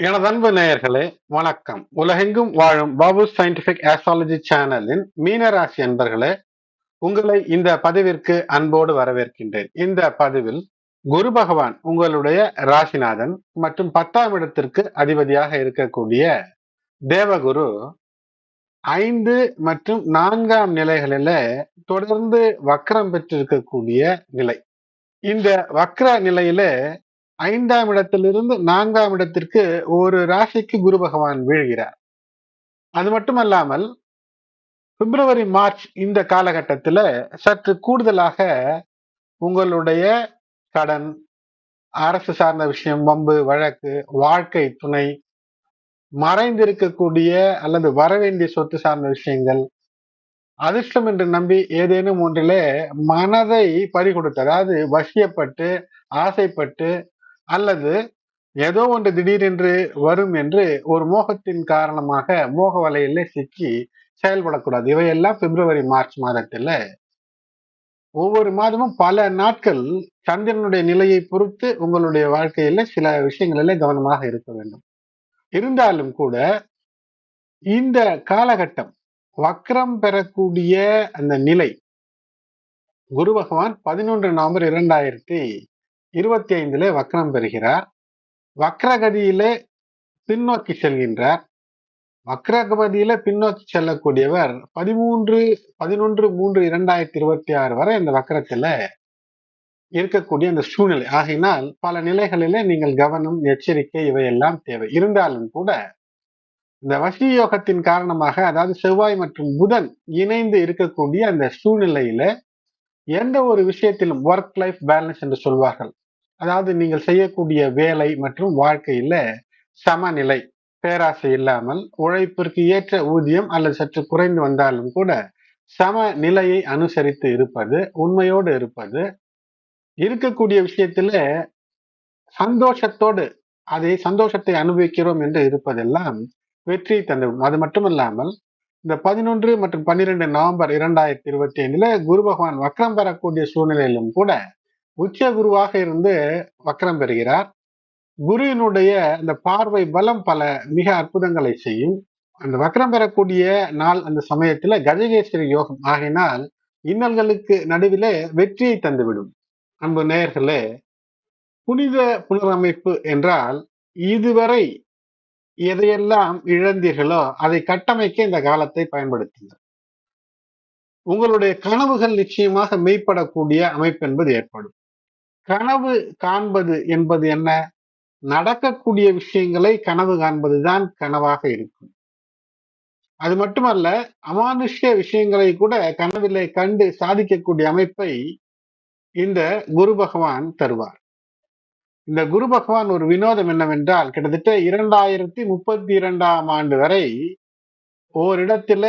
எனது அன்பு நேயர்களே வணக்கம். உலகெங்கும் வாழும் பாபு சயின்டிபிக் ஆஸ்ட்ராலஜி சேனலின் மீனராசி அன்பர்களே உங்களை இந்த பதிவிற்கு அன்போடு வரவேற்கின்றேன். இந்த பதிவில் குரு பகவான் உங்களுடைய ராசிநாதன் மற்றும் பத்தாம் இடத்திற்கு அதிபதியாக இருக்கக்கூடிய தேவகுரு ஐந்து மற்றும் நான்காம் நிலைகளில தொடர்ந்து வக்கரம் பெற்றிருக்கக்கூடிய நிலை. இந்த வக்ர நிலையில ஐந்தாம் இடத்திலிருந்து நான்காம் இடத்திற்கு ஒரு ராசிக்கு குரு பகவான் வீழ்கிறார். அது மட்டுமல்லாமல் பிப்ரவரி மார்ச் இந்த காலகட்டத்தில் சற்று கூடுதலாக உங்களுடைய கடன் அரசு சார்ந்த விஷயம் வம்பு வழக்கு வாழ்க்கை துணை மறைந்திருக்கக்கூடிய அல்லது வரவேண்டிய சொத்து சார்ந்த விஷயங்கள் அதிர்ஷ்டம் என்று நம்பி ஏதேனும் ஒன்றிலே மனதை பறிகொடுத்து அதாவது வசியப்பட்டு ஆசைப்பட்டு அல்லது ஏதோ ஒன்று திடீரென்று வரும் என்று ஒரு மோகத்தின் காரணமாக மோக வலையில சிக்கி செயல்படக்கூடாது. இவையெல்லாம் பிப்ரவரி மார்ச் மாதத்துல. ஒவ்வொரு மாதமும் பல நாட்கள் சந்திரனுடைய நிலையை பொறுத்து உங்களுடைய வாழ்க்கையில சில விஷயங்களில கவனமாக இருக்க வேண்டும். இருந்தாலும் கூட இந்த காலகட்டம் வக்ரம் பெறக்கூடிய அந்த நிலை குரு பகவான் பதினொன்று நவம்பர் இரண்டாயிரத்தி இருபத்தி ஐந்திலே வக்ரம் பெறுகிறார். வக்ரகதியிலே பின்னோக்கி செல்கின்றார். வக்ரகதியில பின்னோக்கி செல்லக்கூடியவர் பதிமூன்று பதினொன்று மூன்று இரண்டாயிரத்தி இருபத்தி ஆறு வரை இந்த வக்கரத்துல இருக்கக்கூடிய அந்த சூழ்நிலை. ஆகினால் பல நிலைகளிலே நீங்கள் கவனம் எச்சரிக்கை இவையெல்லாம் தேவை. இருந்தாலும் கூட இந்த வசி யோகத்தின் காரணமாக அதாவது செவ்வாய் மற்றும் புதன் இணைந்து இருக்கக்கூடிய அந்த சூழ்நிலையில எந்த ஒரு விஷயத்திலும் ஒர்க் லைஃப் பேலன்ஸ் என்று சொல்வார்கள். அதாவது நீங்கள் செய்யக்கூடிய வேலை மற்றும் வாழ்க்கையில சமநிலை. பேராசை இல்லாமல் உழைப்பிற்கு ஏற்ற ஊதியம் அல்லது சற்று குறைந்து வந்தாலும் கூட சம நிலையை அனுசரித்து இருப்பது உண்மையோடு இருப்பது இருக்கக்கூடிய விஷயத்துல சந்தோஷத்தோடு அதை சந்தோஷத்தை அனுபவிக்கிறோம் என்று இருப்பதெல்லாம் வெற்றியை தந்துவிடும். அது மட்டுமல்லாமல் இந்த பதினொன்று மற்றும் பன்னிரெண்டு நவம்பர் இரண்டாயிரத்தி இருபத்தி ஐந்துல குரு பகவான் வக்ரம் பெறக்கூடிய சூழ்நிலையிலும் கூட உச்ச குருவாக இருந்து வக்கரம் பெறுகிறார். குருவினுடைய அந்த பார்வை பலம் பல மிக அற்புதங்களை செய்யும். அந்த வக்கரம் பெறக்கூடிய நாள் அந்த சமயத்துல கஜகேஸ்வரி யோகம் ஆகினால் இன்னல்களுக்கு நடுவிலே வெற்றியை தந்துவிடும். அன்பு நேயர்களே புனித புனரமைப்பு என்றால் இதுவரை எதையெல்லாம் இழந்தீர்களோ அதை கட்டமைக்க இந்த காலத்தை பயன்படுத்துங்கள். உங்களுடைய கனவுகள் நிச்சயமாக மெய்ப்படக்கூடிய அமைப்பு என்பது ஏற்படும். கனவு காண்பது என்பது என்ன? நடக்கக்கூடிய விஷயங்களை கனவு காண்பதுதான் கனவாக இருக்கும். அது மட்டுமல்ல அமானுஷ்ய விஷயங்களை கூட கனவிலே கண்டு சாதிக்கக்கூடிய அமைப்பை இந்த குரு பகவான் தருவார். இந்த குரு பகவான் ஒரு வினோதம் என்னவென்றால் கிட்டத்தட்ட இரண்டாயிரத்தி முப்பத்தி இரண்டாம் ஆண்டு வரை ஓரிடத்துல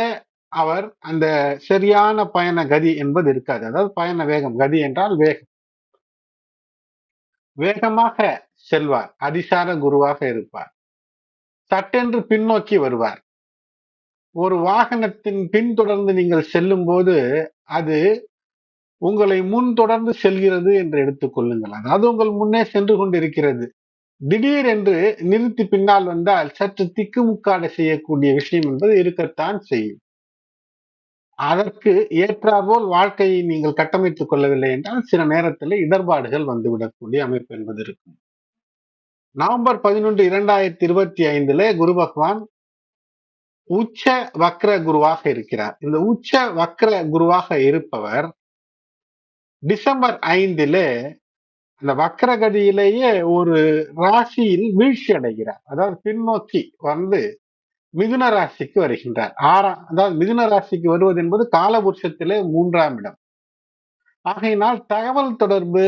அவர் அந்த சரியான பயண கதி என்பது இருக்காது. அதாவது பயண வேகம் கதி என்றால் வேகம். வேகமாக செல்வார் அதிசார குருவாக இருப்பார். சட்டென்று பின்னோக்கி வருவார். ஒரு வாகனத்தின் பின்தொடர்ந்து நீங்கள் செல்லும் போது அது உங்களை முன் தொடர்ந்து செல்கிறது என்று எடுத்துக் கொள்ளுங்கள். அதாவது உங்கள் முன்னே சென்று கொண்டிருக்கிறது. திடீர் என்று நிறுத்தி பின்னால் வந்தால் சற்று திக்குமுக்காட செய்யக்கூடிய விஷயம் என்பது இருக்கத்தான் செய்யும். அதற்கு ஏற்றாற்போல் வாழ்க்கையை நீங்கள் கட்டமைத்துக் கொள்ளவில்லை என்றால் சில நேரத்தில் இடர்பாடுகள் வந்துவிடக்கூடிய அமைப்பு என்பது இருக்கும். நவம்பர் பதினொன்று இரண்டாயிரத்தி இருபத்தி ஐந்துல குரு பகவான் உச்ச வக்ர குருவாக இருக்கிறார். இந்த உச்ச வக்ர குருவாக இருப்பவர் டிசம்பர் ஐந்துல அந்த வக்ரகதியிலேயே ஒரு ராசியில் வீழ்ச்சி அடைகிறார் அதாவது பின்னோக்கி வந்து மிதுன ராசிக்கு வருகின்றார். ஆறாம் அதாவது மிதுன ராசிக்கு வருவது என்பது காலபுருஷத்திலே மூன்றாம் இடம். ஆகையினால் தகவல் தொடர்பு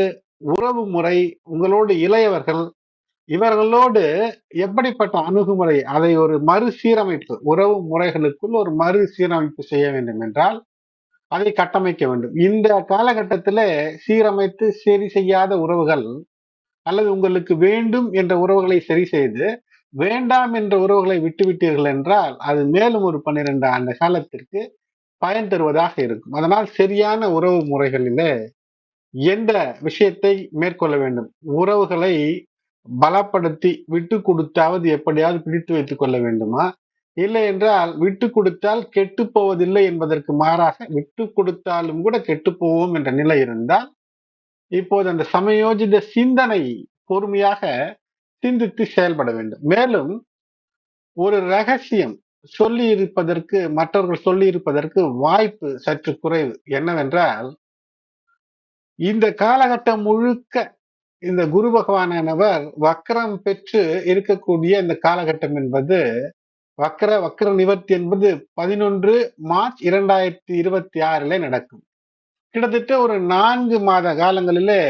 உறவு முறை உங்களோடு இளையவர்கள் இவர்களோடு எப்படிப்பட்ட அணுகுமுறை அதை ஒரு மறுசீரமைப்பு உறவு முறைகளுக்குள் ஒரு மறுசீரமைப்பு செய்ய வேண்டும் என்றால் அதை கட்டமைக்க வேண்டும். இந்த காலகட்டத்தில் சீரமைத்து சரி செய்யாத உறவுகள் அல்லது உங்களுக்கு வேண்டும் என்ற உறவுகளை சரி செய்து வேண்டாம் என்ற உறவுகளை விட்டுவிட்டீர்கள் என்றால் அது மேலும் ஒரு பன்னிரெண்டு ஆண்டு காலத்திற்கு பயன் தருவதாக இருக்கும். அதனால் சரியான உறவு முறைகளில எந்த விஷயத்தை மேற்கொள்ள வேண்டும்? உறவுகளை பலப்படுத்தி விட்டு கொடுத்தாவது எப்படியாவது பிடித்து வைத்துக் கொள்ள வேண்டுமா? இல்லை என்றால் விட்டு கொடுத்தால் கெட்டு போவதில்லை என்பதற்கு மாறாக விட்டு கொடுத்தாலும் கூட கெட்டு போவோம் என்ற நிலை இருந்தால் இப்போது அந்த சமயோஜித சிந்தனை பொறுமையாக சிந்தித்து செயல்பட வேண்டும். மேலும் ஒரு ரகசியம் சொல்லி இருப்பதற்கு மற்றவர்கள் சொல்லி இருப்பதற்கு வாய்ப்பு சற்று குறைவு. என்னவென்றால் இந்த காலகட்டம் முழுக்க இந்த குரு பகவானவர் வக்கரம் பெற்று இருக்கக்கூடிய இந்த காலகட்டம் என்பது வக்கர வக்கர நிவர்த்தி என்பது பதினொன்று மார்ச் இரண்டாயிரத்தி இருபத்தி ஆறுல நடக்கும். கிட்டத்தட்ட ஒரு நான்கு மாத காலங்களிலே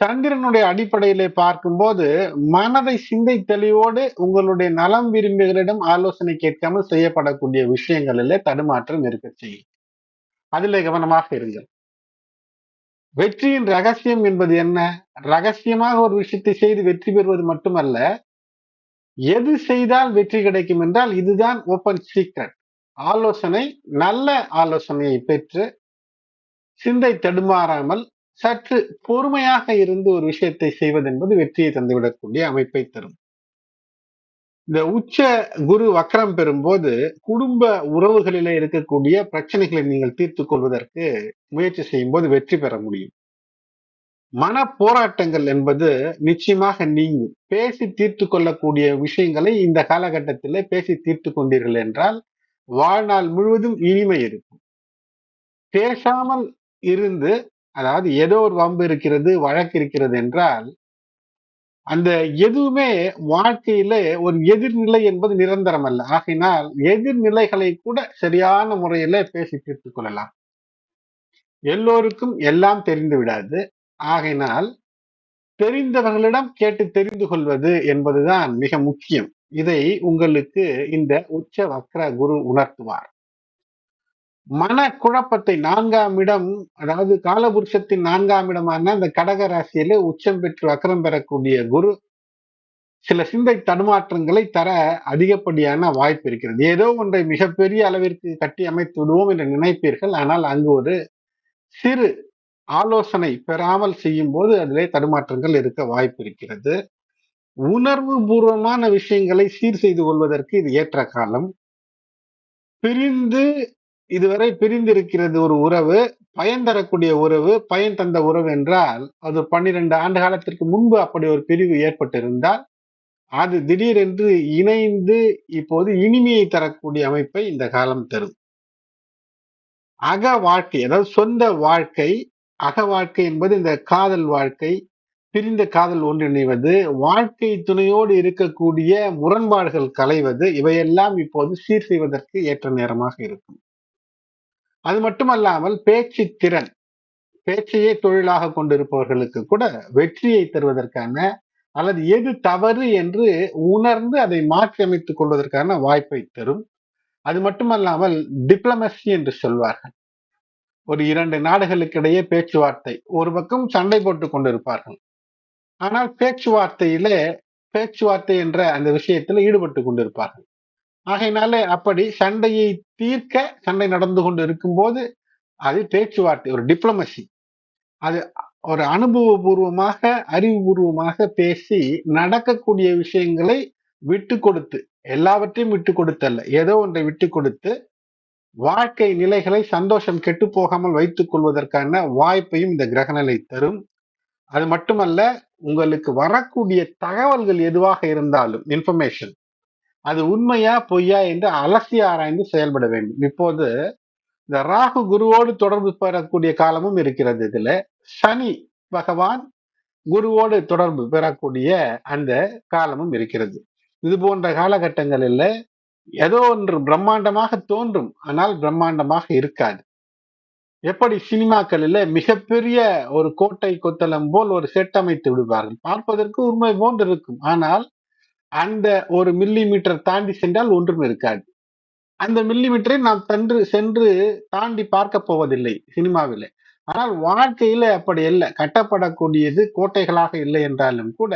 சந்திரனுடைய அடிப்படையிலே பார்க்கும்போது மனதை சிந்தை தெளிவோடு உங்களுடைய நலம் விரும்பிகளிடம் ஆலோசனை கேட்காமல் செய்யப்படக்கூடிய விஷயங்களிலே தடுமாற்றம் இருக்க செய்யும். அதிலே கவனமாக இருங்கள். வெற்றியின் ரகசியம் என்பது என்ன? ரகசியமாக ஒரு விஷயத்தை செய்து வெற்றி பெறுவது மட்டுமல்ல எது செய்தால் வெற்றி கிடைக்கும் என்றால் இதுதான் ஓப்பன் சீக்ரெட் ஆலோசனை நல்ல ஆலோசனையை பெற்று சிந்தை தடுமாறாமல் சற்று பொறுமையாக இருந்து ஒரு விஷயத்தை செய்வது என்பது வெற்றியை தந்துவிடக்கூடிய அமைப்பை தரும். இந்த உச்ச குரு வக்கரம் பெறும்போது குடும்ப உறவுகளில இருக்கக்கூடிய பிரச்சனைகளை நீங்கள் தீர்த்து கொள்வதற்கு முயற்சி செய்யும் போது வெற்றி பெற முடியும். மன போராட்டங்கள் என்பது நிச்சயமாக நீங்கும். பேசி தீர்த்து கொள்ளக்கூடிய விஷயங்களை இந்த காலகட்டத்திலே பேசி தீர்த்து கொண்டீர்கள் என்றால் வாழ்நாள் முழுவதும் இனிமை இருக்கும். பேசாமல் இருந்து அதாவது ஏதோ ஒரு வம்பு இருக்கிறது வழக்கு இருக்கிறது என்றால் அந்த எதுவுமே வாழ்க்கையில ஒரு எதிர்நிலை என்பது நிரந்தரம் அல்ல ஆகையினால் எதிர்நிலைகளை கூட சரியான முறையில பேசி தீர்த்துக் கொள்ளலாம். எல்லோருக்கும் எல்லாம் தெரிந்து விடாது. ஆகையினால் தெரிந்தவர்களிடம் கேட்டு தெரிந்து கொள்வது என்பதுதான் மிக முக்கியம். இதை உங்களுக்கு இந்த உச்ச வக்ர குரு உணர்த்துவார். மன குழப்பத்தை நான்காம் இடம் அதாவது காலபுருஷத்தின் நான்காம் இடமான அந்த கடக ராசியில உச்சம் பெற்று அக்கரம் பெறக்கூடிய குரு சில சிந்தை தடுமாற்றங்களை தர அதிகப்படியான வாய்ப்பு இருக்கிறது. ஏதோ ஒன்றை மிகப்பெரிய அளவிற்கு கட்டி அமைத்து விடுவோம் என்று நினைப்பீர்கள். ஆனால் அங்கு ஒரு சிறு ஆலோசனை பெறாமல் செய்யும் போது அதிலே தடுமாற்றங்கள் இருக்க வாய்ப்பு இருக்கிறது. உணர்வு பூர்வமான விஷயங்களை சீர் செய்து கொள்வதற்கு இது ஏற்ற காலம். பிரிந்து இதுவரை பிரிந்திருக்கிறது ஒரு உறவு பயன் தரக்கூடிய உறவு பயன் தந்த உறவு என்றால் அது பன்னிரண்டு ஆண்டு காலத்திற்கு முன்பு அப்படி ஒரு பிரிவு ஏற்பட்டிருந்தால் அது திடீரென்று இணைந்து இப்போது இனிமையை தரக்கூடிய அமைப்பை இந்த காலம் தரும். அக வாழ்க்கை அதாவது சொந்த வாழ்க்கை அக வாழ்க்கை என்பது இந்த காதல் வாழ்க்கை பிரிந்த காதல் ஒன்றிணைவது வாழ்க்கை துணையோடு இருக்கக்கூடிய முரண்பாடுகள் களைவது இவையெல்லாம் இப்போது சீர் செய்வதற்கு ஏற்ற நேரமாக இருக்கும். அது மட்டுமல்லாமல் பேச்சு திறன். பேச்சையே தொழிலாக கொண்டிருப்பவர்களுக்கு கூட வெற்றியை தருவதற்கான அல்லது எது தவறு என்று உணர்ந்து அதை மாற்றி அமைத்துக் கொள்வதற்கான வாய்ப்பை தரும். அது மட்டுமல்லாமல் டிப்ளமசி என்று சொல்வார்கள். ஒரு இரண்டு நாடுகளுக்கிடையே பேச்சுவார்த்தை. ஒரு பக்கம் சண்டை போட்டு கொண்டிருப்பார்கள். ஆனால் பேச்சுவார்த்தையிலே பேச்சுவார்த்தை என்ற அந்த விஷயத்தில் ஈடுபட்டு கொண்டிருப்பார்கள். ஆகையினாலே அப்படி சண்டையை தீர்க்க சண்டை நடந்து கொண்டு இருக்கும்போது அது பேச்சுவார்த்தை ஒரு டிப்ளமசி அது ஒரு அனுபவபூர்வமாக அறிவுபூர்வமாக பேசி நடக்கக்கூடிய விஷயங்களை விட்டு கொடுத்து எல்லாவற்றையும் விட்டு கொடுத்தல்ல. ஏதோ ஒன்றை விட்டு கொடுத்து வாழ்க்கை நிலைகளை சந்தோஷம் கெட்டு போகாமல் வைத்துக் கொள்வதற்கான வாய்ப்பையும் இந்த கிரகநிலை தரும். அது மட்டுமல்ல உங்களுக்கு வரக்கூடிய தகவல்கள் எதுவாக இருந்தாலும் இன்ஃபர்மேஷன் அது உண்மையா பொய்யா என்று அலசி ஆராய்ந்து செயல்பட வேண்டும். இப்போது இந்த ராகு குருவோடு தொடர்பு பெறக்கூடிய காலமும் இருக்கிறது. இதுல சனி பகவான் குருவோடு தொடர்பு பெறக்கூடிய அந்த காலமும் இருக்கிறது. இது போன்ற காலகட்டங்களில் ஏதோ ஒன்று பிரம்மாண்டமாக தோன்றும். ஆனால் பிரம்மாண்டமாக இருக்காது. எப்படி சினிமாக்களில் மிகப்பெரிய ஒரு கோட்டை கொத்தளம் போல் ஒரு செட்டமைத்து விடுவார்கள்? பார்ப்பதற்கு உண்மை போன்று இருக்கும். ஆனால் அந்த ஒரு மில்லி மீட்டர் தாண்டி சென்றால் ஒன்றும் இருக்காது. அந்த மில்லி மீட்டரை நாம் சென்று சென்று தாண்டி பார்க்க போவதில்லை சினிமாவில். ஆனால் வாழ்க்கையில அப்படி இல்லை கட்டப்படக்கூடியது கோட்டைகளாக இல்லை என்றாலும் கூட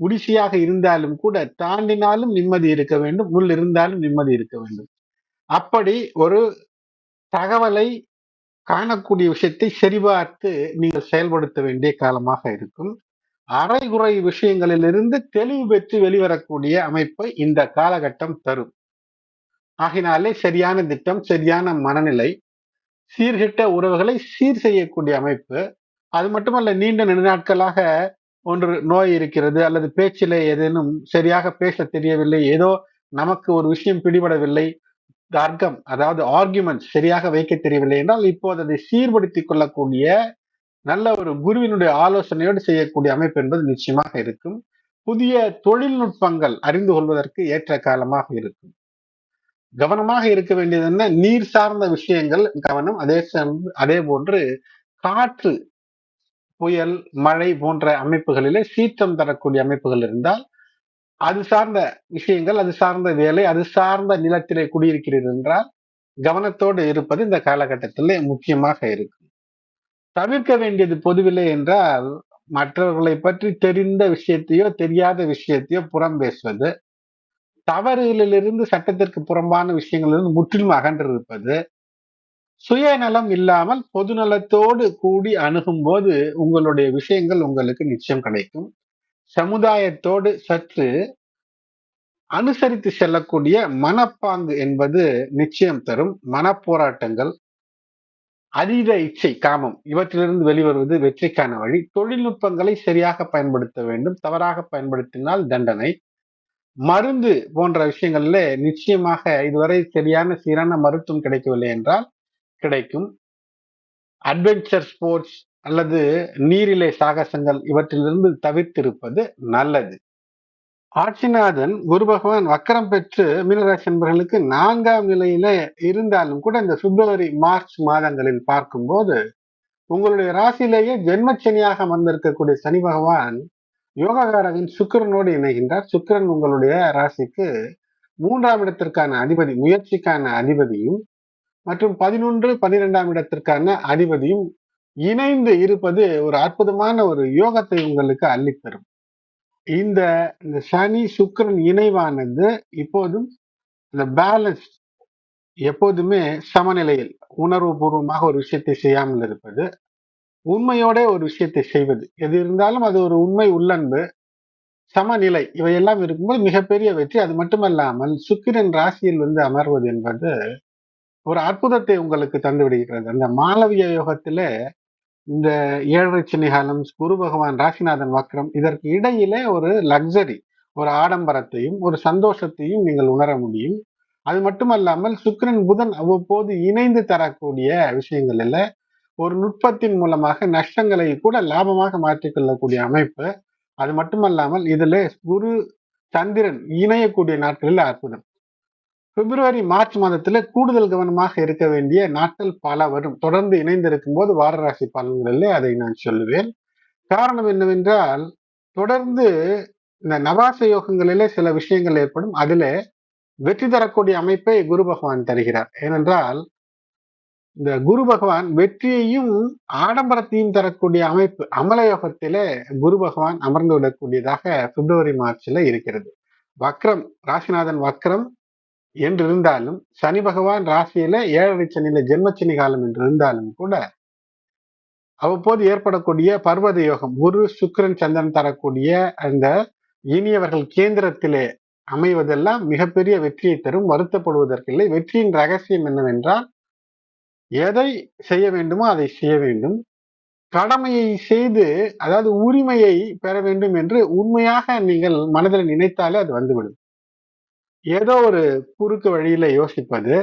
குடிசையாக இருந்தாலும் கூட தாண்டினாலும் நிம்மதி இருக்க வேண்டும். முள் இருந்தாலும் நிம்மதி இருக்க வேண்டும். அப்படி ஒரு தகவலை காணக்கூடிய விஷயத்தை சரிபார்த்து நீங்கள் செயல்படுத்த வேண்டிய காலமாக இருக்கும். அரைகுறை விஷயங்களிலிருந்து தெளிவு பெற்று வெளிவரக்கூடிய அமைப்பை இந்த காலகட்டம் தரும். ஆகினாலே சரியான திட்டம் சரியான மனநிலை சீர்கிட்ட உறவுகளை சீர் செய்யக்கூடிய அமைப்பு அது மட்டுமல்ல நீண்ட நெடுநாட்களாக ஒன்று நோய் இருக்கிறது அல்லது பேச்சிலே ஏதேனும் சரியாக பேச தெரியவில்லை ஏதோ நமக்கு ஒரு விஷயம் பிடிபடவில்லை தர்க்கம் அதாவது ஆர்குமெண்ட் சரியாக வைக்க தெரியவில்லை என்றால் இப்போது அதை சீர்படுத்திக் கொள்ளக்கூடிய நல்ல ஒரு குருவினுடைய ஆலோசனையோடு செய்யக்கூடிய அமைப்பு என்பது நிச்சயமாக இருக்கும். புதிய தொழில்நுட்பங்கள் அறிந்து கொள்வதற்கு ஏற்ற காலமாக இருக்கும். கவனமாக இருக்க வேண்டியது என்ன? நீர் சார்ந்த விஷயங்கள் கவனம். அதே அதே போன்று காற்று புயல் மழை போன்ற அமைப்புகளிலே சீற்றம் தரக்கூடிய அமைப்புகள் இருந்தால் அது சார்ந்த விஷயங்கள் அது சார்ந்த வேலை அது சார்ந்த நிலத்திலே குடியிருக்கிறீர்கள் என்றால் கவனத்தோடு இருப்பது இந்த காலகட்டத்திலே முக்கியமாக இருக்கும். தவிர்க்க வேண்டியது பொதுவில்லை என்றால் மற்றவர்களை பற்றி தெரிந்த விஷயத்தையோ தெரியாத விஷயத்தையோ புறம் பேசுவது தவறுகளிலிருந்து சட்டத்திற்கு புறம்பான விஷயங்களிலிருந்து முற்றிலும் அகன்றிருப்பது சுயநலம் இல்லாமல் பொதுநலத்தோடு கூடி அணுகும் போது உங்களுடைய விஷயங்கள் உங்களுக்கு நிச்சயம் கிடைக்கும். சமுதாயத்தோடு சற்று அனுசரித்து செல்லக்கூடிய மனப்பாங்கு என்பது நிச்சயம் தரும். மனப்போராட்டங்கள் அதீத இச்சை காமம் இவற்றிலிருந்து வெளிவருவது வெற்றிக்கான வழி. தொழில்நுட்பங்களை சரியாக பயன்படுத்த வேண்டும். தவறாக பயன்படுத்தினால் தண்டனை. மருந்து போன்ற விஷயங்கள்ல நிச்சயமாக இதுவரை சரியான சீரான மருத்துவம் கிடைக்கவில்லை என்றால் கிடைக்கும். அட்வென்ச்சர் ஸ்போர்ட்ஸ் அல்லது நீரிலை சாகசங்கள் இவற்றிலிருந்து தவிர்த்திருப்பது நல்லது. ஆட்சிநாதன் குரு பகவான் வக்கரம் பெற்று மீனராசி என்பவர்களுக்கு நான்காம் நிலையில இருந்தாலும் கூட இந்த பிப்ரவரி மார்ச் மாதங்களில் பார்க்கும்போது உங்களுடைய ராசியிலேயே ஜென்மச்சனியாக வந்திருக்கக்கூடிய சனி பகவான் யோகாகாரகன் சுக்கரனோடு இணைகின்றார். சுக்கரன் உங்களுடைய ராசிக்கு மூன்றாம் இடத்திற்கான அதிபதி முயற்சிக்கான அதிபதியும் மற்றும் பதினொன்று பனிரெண்டாம் இடத்திற்கான அதிபதியும் இணைந்து இருப்பது ஒரு அற்புதமான ஒரு யோகத்தை உங்களுக்கு அள்ளித்தரும். இந்த இந்த சனி சுக்கரன் இணைவானது இப்போதும் இந்த பேலன்ஸ் எப்போதுமே சமநிலையில் உணர்வு பூர்வமாக ஒரு விஷயத்தை செய்யாமல் இருப்பது உண்மையோட ஒரு விஷயத்தை செய்வது. எது இருந்தாலும் அது ஒரு உண்மை உள்ளன்பு சமநிலை இவையெல்லாம் இருக்கும்போது மிகப்பெரிய வெற்றி. அது மட்டுமல்லாமல் சுக்கிரன் ராசியில் வந்து அமர்வது என்பது ஒரு அற்புதத்தை உங்களுக்கு தந்து விடுகிறது அந்த மாளவிய யோகத்திலே இந்த ஏழரை சனி காலம் குரு பகவான் ராசிநாதன் வக்ரம் இதற்கு இடையிலே ஒரு லக்ஸரி ஒரு ஆடம்பரத்தையும் ஒரு சந்தோஷத்தையும் நீங்கள் உணர முடியும். அது மட்டுமல்லாமல் சுக்கிரன் புதன் அவ்வப்போது இணைந்து தரக்கூடிய விஷயங்களில் ஒரு நுட்பத்தின் மூலமாக நஷ்டங்களை கூட லாபமாக மாற்றிக்கொள்ளக்கூடிய அமைப்பு. அது மட்டுமல்லாமல் இதுல குரு சந்திரன் இணையக்கூடிய நாட்களில் அற்புதம். பிப்ரவரி மார்ச் மாதத்துல கூடுதல் கவனமாக இருக்க வேண்டிய நாட்கள் பல வரும். தொடர்ந்து இணைந்திருக்கும் போது வாரராசி பலன்களிலே அதை நான் சொல்லுவேன் காரணம் என்னவென்றால் தொடர்ந்து இந்த நவாச யோகங்களிலே சில விஷயங்கள் ஏற்படும். அதுல வெற்றி தரக்கூடிய அமைப்பை குரு பகவான் தருகிறார். ஏனென்றால் இந்த குரு பகவான் வெற்றியையும் ஆடம்பரத்தையும் தரக்கூடிய அமைப்பு அமலயோகத்திலே குரு பகவான் அமர்ந்து விடக்கூடியதாக பிப்ரவரி மார்ச்ல இருக்கிறது. வக்ரம் ராசிநாதன் வக்ரம் என்றிருந்தாலும் சனி பகவான் ராசியில ஏழரை சனியில ஜென்மச்சனி காலம் என்று இருந்தாலும் கூட அவ்வப்போது ஏற்படக்கூடிய பர்வத யோகம் குரு சுக்கரன் சந்திரன் தரக்கூடிய அந்த இனியவர்கள் கேந்திரத்திலே அமைவதெல்லாம் மிகப்பெரிய வெற்றியை தரும் வருத்தப்படுவதற்கில்லை வெற்றியின் ரகசியம் என்னவென்றால் எதை செய்ய வேண்டுமோ அதை செய்ய வேண்டும். கடமையை செய்து அதாவது உரிமையை பெற வேண்டும் என்று உண்மையாக நீங்கள் மனதில் நினைத்தாலே அது வந்துவிடும். ஏதோ ஒரு குறுக்கு வழியில யோசிப்பது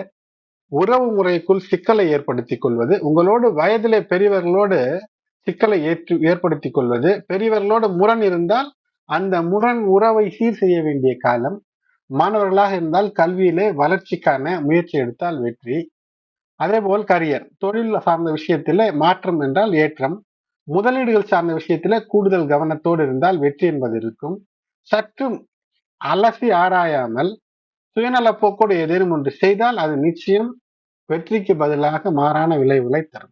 உறவு முறைக்குள் சிக்கலை ஏற்படுத்தி கொள்வது உங்களோடு வயதிலே பெரியவர்களோடு சிக்கலை ஏற்று ஏற்படுத்திக் கொள்வது பெரியவர்களோடு முரண் இருந்தால் அந்த முரண் உறவை சீர் செய்ய வேண்டிய காலம் மாணவர்களாக இருந்தால் கல்வியிலே வளர்ச்சிக்கான முயற்சி எடுத்தால் வெற்றி. அதே போல் கரியர் தொழில் சார்ந்த விஷயத்தில் மாற்றம் என்றால் ஏற்றம் முதலீடுகள் சார்ந்த விஷயத்தில் கூடுதல் கவனத்தோடு இருந்தால் வெற்றி என்பது இருக்கும். சற்றும் அலசி ஆராயாமல் சுயநல போக்கோடு ஏதேனும் ஒன்று செய்தால் அது நிச்சயம் வெற்றிக்கு பதிலாக மாறான விளைவுகளை தரும்.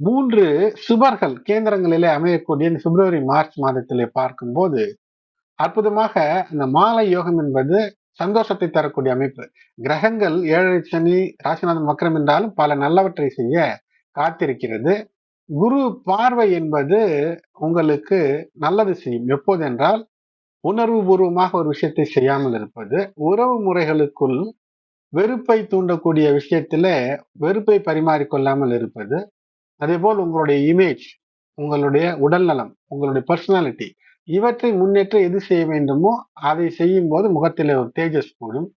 மூன்று சுபர்கள். கேந்திரங்களிலே அமையக்கூடிய பிப்ரவரி மார்ச் மாதத்திலே பார்க்கும்போது அற்புதமாக இந்த மாலை யோகம் என்பது சந்தோஷத்தை தரக்கூடிய அமைப்பு. கிரகங்கள் ஏழரை சனி ராசிநாதன் மக்கரம் என்றாலும் பல நல்லவற்றை செய்ய காத்திருக்கிறது. குரு பார்வை என்பது உங்களுக்கு நல்லது செய்யும். எப்போது என்றால் உணர்வு பூர்வமாக ஒரு விஷயத்தை செய்யாமல் இருப்பது உறவு முறைகளுக்குள் வெறுப்பை தூண்டக்கூடிய விஷயத்துல வெறுப்பை பரிமாறிக்கொள்ளாமல் இருப்பது அதே போல் உங்களுடைய இமேஜ் உங்களுடைய உடல் நலம் உங்களுடைய பர்சனாலிட்டி இவற்றை முன்னேற்ற எது செய்ய வேண்டுமோ அதை செய்யும் போது முகத்தில் ஒரு தேஜஸ் கூடும்.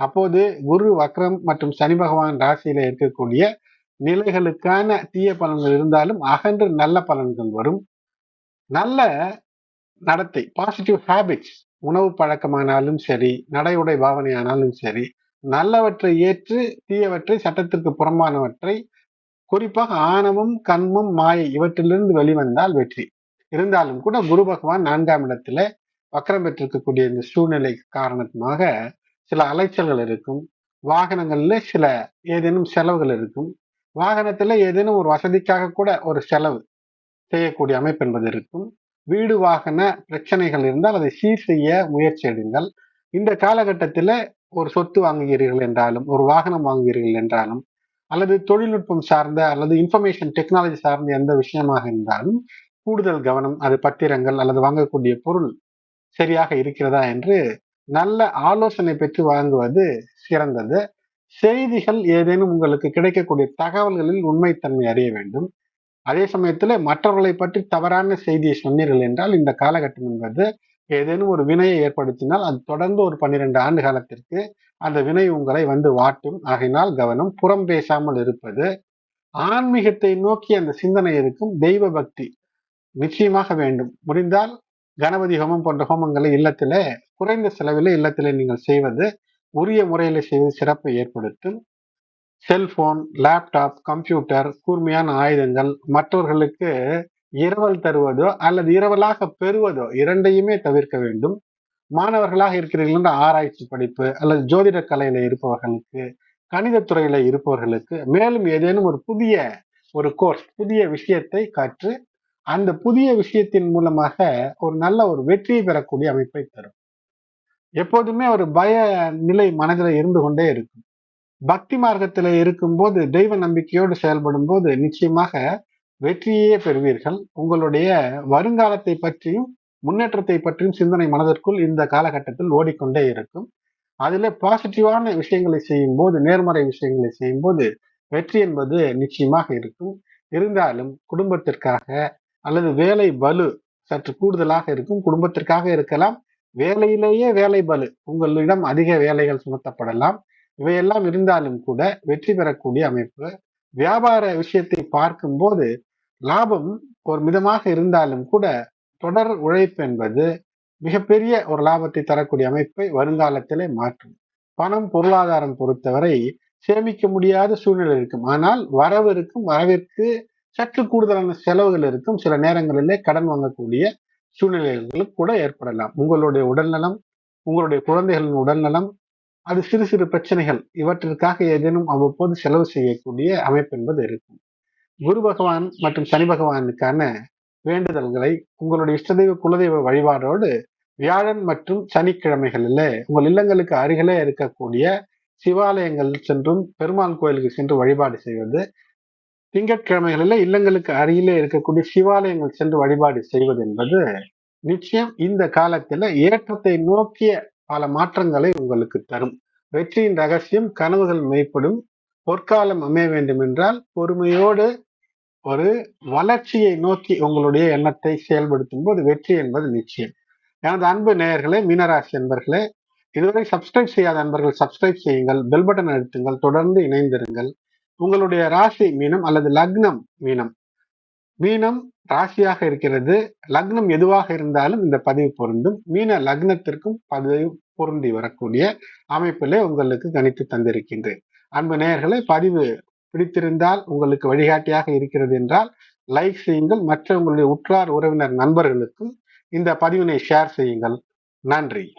அப்போது குரு வக்ரம் மற்றும் சனி பகவான் ராசியில இருக்கக்கூடிய நிலைகளுக்கான தீய பலன்கள் இருந்தாலும் அகன்று நல்ல பலன்கள் வரும். நல்ல நடத்தை பாசிட்டிவ் ஹேபிட்ஸ் உணவு பழக்கமானாலும் சரி நடை உடை பாவனையானாலும் சரி நல்லவற்றை ஏற்று தீயவற்றை சட்டத்திற்கு புறம்பானவற்றை குறிப்பாக ஆணவம் கண்மம் மாயை இவற்றிலிருந்து வெளிவந்தால் வெற்றி. இருந்தாலும் கூட குரு பகவான் நான்காம் இடத்துல வக்கரம் பெற்றிருக்கக்கூடிய இந்த சூழ்நிலை காரணமாக சில அலைச்சல்கள் இருக்கும். வாகனங்கள்ல சில ஏதேனும் செலவுகள் இருக்கும். வாகனத்துல ஏதேனும் ஒரு வசதிக்காக கூட ஒரு செலவு செய்யக்கூடிய அமைப்பு என்பது இருக்கும். வீடு வாகன பிரச்சனைகள் இருந்தால் அதை சீர் செய்ய முயற்சி எடுங்கள். இந்த காலகட்டத்தில் ஒரு சொத்து வாங்குகிறீர்கள் என்றாலும் ஒரு வாகனம் வாங்குகிறீர்கள் என்றாலும் அல்லது தொழில்நுட்பம் சார்ந்த அல்லது இன்ஃபர்மேஷன் டெக்னாலஜி சார்ந்த எந்த விஷயமாக இருந்தாலும் கூடுதல் கவனம் அது பத்திரங்கள் அல்லது வாங்கக்கூடிய பொருள் சரியாக இருக்கிறதா என்று நல்ல ஆலோசனை பெற்று வாங்குவது சிறந்தது. செய்திகள் ஏதேனும் உங்களுக்கு கிடைக்கக்கூடிய தகவல்களில் உண்மைத்தன்மை அறிய வேண்டும். அதே சமயத்துல மற்றவர்களை பற்றி தவறான செய்தியை சொன்னீர்கள் என்றால் இந்த காலகட்டம் என்பது ஏதேனும் ஒரு வினையை ஏற்படுத்தினால் அது தொடர்ந்து ஒரு பன்னிரெண்டு ஆண்டு காலத்திற்கு அந்த வினை உங்களை வந்து வாட்டும். ஆகினால் கவனம் புறம் பேசாமல் இருப்பது. ஆன்மீகத்தை நோக்கி அந்த சிந்தனை இருக்கும் தெய்வ பக்தி நிச்சயமாக வேண்டும். முடிந்தால் கணபதி ஹோமம் போன்ற ஹோமங்களை இல்லத்திலே குறைந்த செலவில் இல்லத்திலே நீங்கள் செய்வது உரிய முறையில் செய்வது சிறப்பை ஏற்படுத்தும். செல்போன் லேப்டாப் கம்ப்யூட்டர் கூர்மையான ஆயுதங்கள் மற்றவர்களுக்கு இரவல் தருவதோ அல்லது இரவலாக பெறுவதோ இரண்டையுமே தவிர்க்க வேண்டும். மாணவர்களாக இருக்கிறீர்கள் என்ற ஆராய்ச்சி படிப்பு அல்லது ஜோதிட கலையில இருப்பவர்களுக்கு கணிதத்துறையில இருப்பவர்களுக்கு மேலும் ஏதேனும் ஒரு புதிய ஒரு கோர்ஸ் புதிய விஷயத்தை கற்று அந்த புதிய விஷயத்தின் மூலமாக ஒரு நல்ல ஒரு வெற்றியை பெறக்கூடிய அமைப்பை தரும். எப்போதுமே ஒரு பய நிலை மனதில் இருந்து கொண்டே இருக்கும். பக்தி மார்க்கத்தில் இருக்கும்போது தெய்வ நம்பிக்கையோடு செயல்படும் போது நிச்சயமாக வெற்றியே பெறுவீர்கள். உங்களுடைய வருங்காலத்தை பற்றியும் முன்னேற்றத்தை பற்றியும் சிந்தனை மனதிற்குள் இந்த காலகட்டத்தில் ஓடிக்கொண்டே இருக்கும். அதில் பாசிட்டிவான விஷயங்களை செய்யும் போது நேர்மறை விஷயங்களை செய்யும் போது வெற்றி என்பது நிச்சயமாக இருக்கும். இருந்தாலும் குடும்பத்திற்காக அல்லது வேலை பலு சற்று கூடுதலாக இருக்கும். குடும்பத்திற்காக இருக்கலாம். வேலையிலேயே வேலை பலு உங்களிடம் அதிக வேலைகள் சுமத்தப்படலாம். இவையெல்லாம் இருந்தாலும் கூட வெற்றி பெறக்கூடிய அமைப்பு. வியாபார விஷயத்தை பார்க்கும்போது லாபம் ஒரு மிதமாக இருந்தாலும் கூட தொடர் உழைப்பு என்பது மிகப்பெரிய ஒரு லாபத்தை தரக்கூடிய அமைப்பை வருங்காலத்திலே மாற்றும். பணம் பொருளாதாரம் பொறுத்தவரை சேமிக்க முடியாத சூழ்நிலை இருக்கும். ஆனால் வரவு இருக்கும் வரவிற்கு சற்று கூடுதலான செலவுகள் இருக்கும். சில நேரங்களிலே கடன் வாங்கக்கூடிய சூழ்நிலைகளுக்கு கூட ஏற்படலாம். உங்களுடைய உடல்நலம் உங்களுடைய குழந்தைகளின் உடல்நலம் அது சிறு சிறு பிரச்சனைகள். இவற்றிற்காக ஏதேனும் அவ்வப்போது செலவு செய்யக்கூடிய அமைப்பு என்பது இருக்கும். குரு பகவான் மற்றும் சனி பகவானுக்கான வேண்டுதல்களை உங்களுடைய இஷ்டதெய்வ குலதெய்வ வழிபாடோடு வியாழன் மற்றும் சனிக்கிழமைகளில் உங்கள் இல்லங்களுக்கு அருகிலே இருக்கக்கூடிய சிவாலயங்கள் சென்றும் பெருமாள் கோயிலுக்கு சென்று வழிபாடு செய்வது திங்கட்கிழமைகளில் இல்லங்களுக்கு அருகிலே இருக்கக்கூடிய சிவாலயங்கள் சென்று வழிபாடு செய்வது என்பது நிச்சயம் இந்த காலத்துல ஏற்றத்தை நோக்கிய பல மாற்றங்களை உங்களுக்கு தரும். வெற்றியின் ரகசியம் கனவுகள் மெய்ப்படும். பொற்காலம் அமைய வேண்டும் என்றால் பொறுமையோடு ஒரு வளர்ச்சியை நோக்கி உங்களுடைய எண்ணத்தை செயல்படுத்தும் போது வெற்றி என்பது நிச்சயம். எனது அன்பு நேயர்களே மீனராசி அன்பர்களே இதுவரை சப்ஸ்கிரைப் செய்யாத அன்பர்கள் சப்ஸ்கிரைப் செய்யுங்கள். பெல் பட்டன் அழுத்துங்கள். தொடர்ந்து இணைந்திருங்கள். உங்களுடைய ராசி மீனம் அல்லது லக்னம் மீனம். மீனம் ராசியாக இருக்கிறது. லக்னம் எதுவாக இருந்தாலும் இந்த பதிவு பொருந்தும். மீன லக்னத்திற்கும் பதிவு பொருந்தி வரக்கூடிய அமைப்பிலே உங்களுக்கு கணித்து தந்திருக்கின்றேன். அன்பு நேயர்களை பதிவு பிடித்திருந்தால் உங்களுக்கு வழிகாட்டியாக இருக்கிறது என்றால் லைக் செய்யுங்கள். மற்ற உங்களுடைய உற்றார் உறவினர் நண்பர்களுக்கும் இந்த பதிவினை ஷேர் செய்யுங்கள். நன்றி.